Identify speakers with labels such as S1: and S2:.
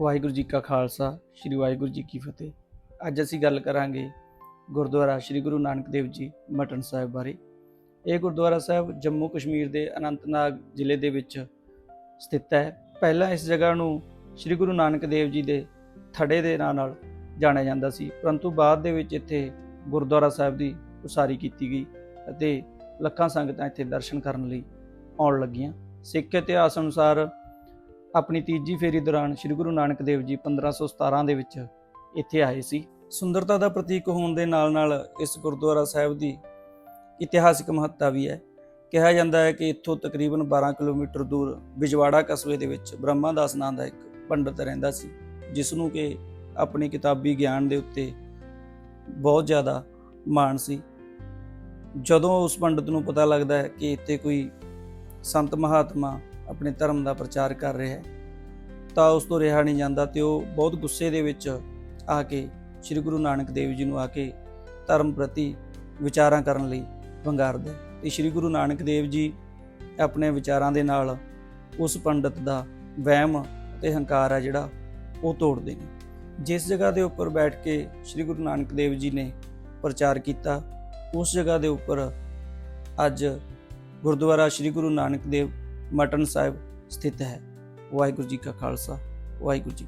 S1: ਵਾਹਿਗੁਰੂ ਜੀ ਕਾ ਖਾਲਸਾ, ਸ੍ਰੀ ਵਾਹਿਗੁਰੂ ਜੀ ਕੀ ਫਤਿਹ। ਅੱਜ ਅਸੀਂ ਗੱਲ ਕਰਾਂਗੇ ਗੁਰਦੁਆਰਾ ਸ੍ਰੀ ਗੁਰੂ ਨਾਨਕ ਦੇਵ ਜੀ ਮਟਨ ਸਾਹਿਬ ਬਾਰੇ। ਇਹ ਗੁਰਦੁਆਰਾ ਸਾਹਿਬ ਜੰਮੂ ਕਸ਼ਮੀਰ ਦੇ ਅਨੰਤਨਾਗ ਜ਼ਿਲ੍ਹੇ ਦੇ ਵਿੱਚ ਸਥਿਤ ਹੈ। ਪਹਿਲਾਂ ਇਸ ਜਗ੍ਹਾ ਨੂੰ ਸ੍ਰੀ ਗੁਰੂ ਨਾਨਕ ਦੇਵ ਜੀ ਦੇ ਥੜੇ ਦੇ ਨਾਂ ਨਾਲ ਜਾਣਿਆ ਜਾਂਦਾ ਸੀ, ਪਰੰਤੂ ਬਾਅਦ ਦੇ ਵਿੱਚ ਇੱਥੇ ਗੁਰਦੁਆਰਾ ਸਾਹਿਬ ਦੀ ਉਸਾਰੀ ਕੀਤੀ ਗਈ ਅਤੇ ਲੱਖਾਂ ਸੰਗਤਾਂ ਇੱਥੇ ਦਰਸ਼ਨ ਕਰਨ ਲਈ ਆਉਣ ਲੱਗੀਆਂ। ਸਿੱਖ ਇਤਿਹਾਸ ਅਨੁਸਾਰ ਆਪਣੀ ਤੀਜੀ ਫੇਰੀ ਦੌਰਾਨ ਸ੍ਰੀ ਗੁਰੂ ਨਾਨਕ ਦੇਵ ਜੀ 1517 ਦੇ ਵਿੱਚ ਇੱਥੇ ਆਏ ਸੀ। ਸੁੰਦਰਤਾ ਦਾ ਪ੍ਰਤੀਕ ਹੋਣ ਦੇ ਨਾਲ-ਨਾਲ ਇਸ ਗੁਰਦੁਆਰਾ ਸਾਹਿਬ ਦੀ ਇਤਿਹਾਸਿਕ ਮਹੱਤਤਾ ਵੀ ਹੈ। ਕਿਹਾ ਜਾਂਦਾ ਹੈ ਕਿ ਇੱਥੋਂ ਤਕਰੀਬਨ 12 ਕਿਲੋਮੀਟਰ ਦੂਰ ਬਿਜਵਾੜਾ ਕਸਬੇ ਦੇ ਵਿੱਚ ਬ੍ਰਹਮਾ ਦਾਸ ਨਾਂ ਦਾ ਇੱਕ ਪੰਡਤ ਰਹਿੰਦਾ ਸੀ, ਜਿਸ ਨੂੰ ਕਿ ਆਪਣੀ ਕਿਤਾਬੀ ਗਿਆਨ ਦੇ ਉੱਤੇ ਬਹੁਤ ਜ਼ਿਆਦਾ ਮਾਣ ਸੀ। ਜਦੋਂ ਉਸ ਪੰਡਤ ਨੂੰ ਪਤਾ ਲੱਗਦਾ ਹੈ ਕਿ ਇੱਥੇ ਕੋਈ ਸੰਤ ਮਹਾਤਮਾ ਆਪਣੇ ਧਰਮ ਦਾ ਪ੍ਰਚਾਰ ਕਰ ਰਿਹਾ ਹੈ, ਤਾਂ ਉਸ ਤੋਂ ਰਿਹਾ ਨਹੀਂ ਜਾਂਦਾ ਤੇ ਉਹ ਬਹੁਤ ਗੁੱਸੇ ਦੇ ਵਿੱਚ ਆ ਕੇ ਸ੍ਰੀ ਗੁਰੂ ਨਾਨਕ ਦੇਵ ਜੀ ਨੂੰ ਆ ਕੇ ਧਰਮ ਪ੍ਰਤੀ ਵਿਚਾਰਾਂ ਕਰਨ ਲਈ ਵੰਗਾਰਦਾ ਹੈ। ਤੇ ਸ੍ਰੀ ਗੁਰੂ ਨਾਨਕ ਦੇਵ ਜੀ ਆਪਣੇ ਵਿਚਾਰਾਂ ਦੇ ਨਾਲ ਉਸ ਪੰਡਤ ਦਾ ਵਹਿਮ ਤੇ ਹੰਕਾਰ ਹੈ ਜਿਹੜਾ ਉਹ ਤੋੜਦੇ ਨੇ। ਜਿਸ ਜਗ੍ਹਾ ਦੇ ਉੱਪਰ ਬੈਠ ਕੇ ਸ੍ਰੀ ਗੁਰੂ ਨਾਨਕ ਦੇਵ ਜੀ ਨੇ ਪ੍ਰਚਾਰ ਕੀਤਾ, ਉਸ ਜਗ੍ਹਾ ਦੇ ਉੱਪਰ ਅੱਜ ਗੁਰਦੁਆਰਾ ਸ੍ਰੀ ਗੁਰੂ ਨਾਨਕ ਦੇਵ ਮਟਨ ਸਾਹਿਬ ਸਥਿਤ ਹੈ। ਵਾਹਿਗੁਰੂ ਜੀ ਕਾ ਖਾਲਸਾ ਵਾਹਿਗੁਰੂ ਜੀ